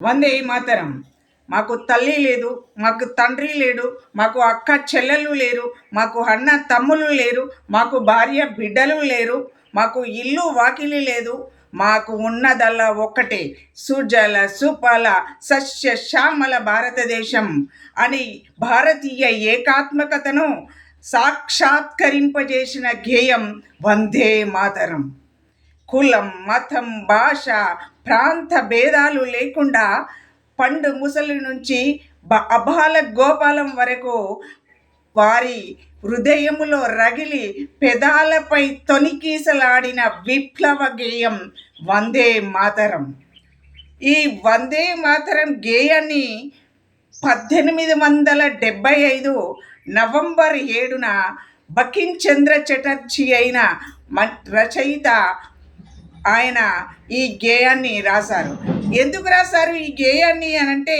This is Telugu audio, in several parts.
వందే మాతరం. మాకు తల్లి లేదు మాకు తండ్రి లేడు మాకు అక్క చెల్లెలు లేరు మాకు అన్న తమ్ములు లేరు మాకు భార్య బిడ్డలు లేరు మాకు ఇల్లు వాకిలి లేదు మాకు ఉన్నదల్లా ఒక్కటే సుజల సుఫల సస్య శ్యామల భారతదేశం అని భారతీయ ఏకాత్మకతను సాక్షాత్కరింపజేసిన గేయం వందే మాతరం. కులం మతం భాష ప్రాంత భేదాలు లేకుండా పండు ముసలి నుంచి బ అబాల గోపాలం వరకు వారి హృదయములో రగిలి పెదాలపై తొనికీసలాడిన విప్లవ గేయం వందే మాతరం. ఈ వందే మాతరం గేయాన్ని పద్దెనిమిది వందల డెబ్భై ఐదు నవంబర్ ఏడున బకిం చంద్ర చటర్జీ అయిన రచయిత ఆయన ఈ గేయాన్ని రాశారు. ఎందుకు రాశారు ఈ గేయాన్ని అని అంటే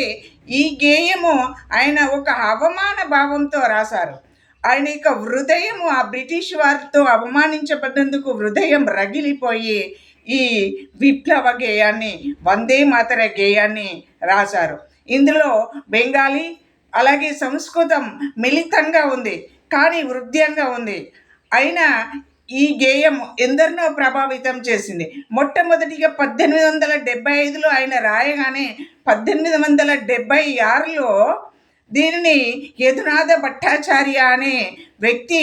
ఈ గేయము ఆయన ఒక అవమాన భావంతో రాశారు. ఆయన యొక్క హృదయము ఆ బ్రిటిష్ వారితో అవమానించబడినందుకు హృదయం రగిలిపోయి ఈ విప్లవ గేయాన్ని వందే మాతర గేయాన్ని రాశారు. ఇందులో బెంగాలీ అలాగే సంస్కృతం మిళితంగా ఉంది కానీ వృద్ధ్యంగా ఉంది. అయినా ఈ గేయం ఎందరినో ప్రభావితం చేసింది. మొట్టమొదటిగా పద్దెనిమిది వందల డెబ్బై ఐదులో ఆయన రాయగానే పద్దెనిమిది వందల డెబ్బై ఆరులో దీనిని యదునాథ భట్టాచార్య అనే వ్యక్తి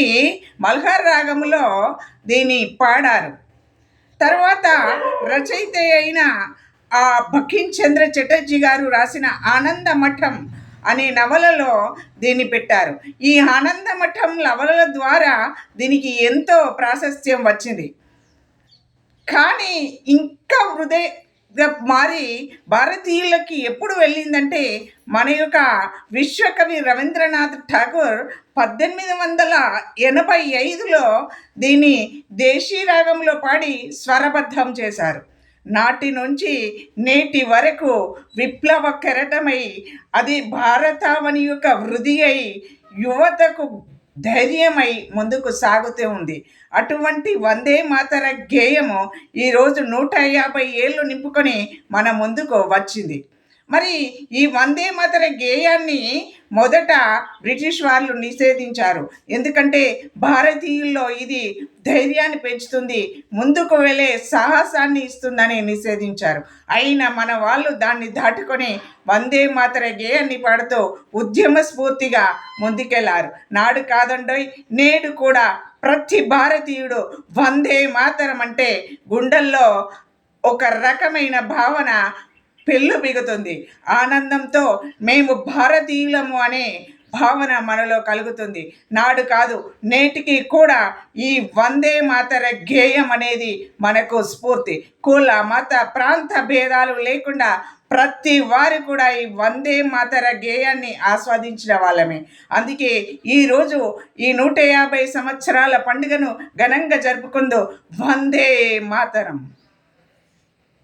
మల్హార్ రాగములో దీన్ని పాడారు. తర్వాత రచయిత అయిన ఆ బకిం చంద్ర చటర్జీ గారు రాసిన ఆనంద మఠం అనే నవలలో దీన్ని పెట్టారు. ఈ ఆనందమఠం నవలల ద్వారా దీనికి ఎంతో ప్రాశస్త్యం వచ్చింది. కానీ ఇంకా హృదయ మారి భారతీయులకి ఎప్పుడు వెళ్ళిందంటే మన యొక్క విశ్వకవి రవీంద్రనాథ్ ఠాగూర్ పద్దెనిమిది వందల ఎనభై ఐదులో దీన్ని దేశీ రాగంలో పాడి స్వరబద్ధం చేశారు. నాటి నుంచి నేటి వరకు విప్లవ కెరటమై అది భారతావని యొక్క వృద్ధి అయి యువతకు ధైర్యమై ముందుకు సాగుతూ ఉంది. అటువంటి వందే మాతర గేయము ఈరోజు నూట యాభై ఏళ్ళు నింపుకొని మన ముందుకు వచ్చింది. మరి ఈ వందే మాతర గేయాన్ని మొదట బ్రిటిష్ వాళ్ళు నిషేధించారు. ఎందుకంటే భారతీయుల్లో ఇది ధైర్యాన్ని పెంచుతుంది ముందుకు వెళ్ళే సాహసాన్ని ఇస్తుందని నిషేధించారు. అయినా మన వాళ్ళు దాన్ని దాటుకొని వందే మాతర గేయాన్ని పాడుతూ ఉద్యమ స్ఫూర్తిగా ముందుకెళ్ళారు. నాడు కాదండోయ్ నేడు కూడా ప్రతి భారతీయుడు వందే మాతరం అంటే గుండెల్లో ఒక రకమైన భావన పెళ్ళు మిగుతుంది. ఆనందంతో మేము భారతీయులము అనే భావన మనలో కలుగుతుంది. నాడు కాదు నేటికి కూడా ఈ వందే మాతర గేయం అనేది మనకు స్ఫూర్తి. కుల మత ప్రాంత భేదాలు లేకుండా ప్రతి వారు కూడా ఈ వందే మాతర గేయాన్ని ఆస్వాదించిన వాళ్ళమే. అందుకే ఈరోజు ఈ నూట యాభై సంవత్సరాల పండుగను ఘనంగా జరుపుకుందో వందే మాతరం.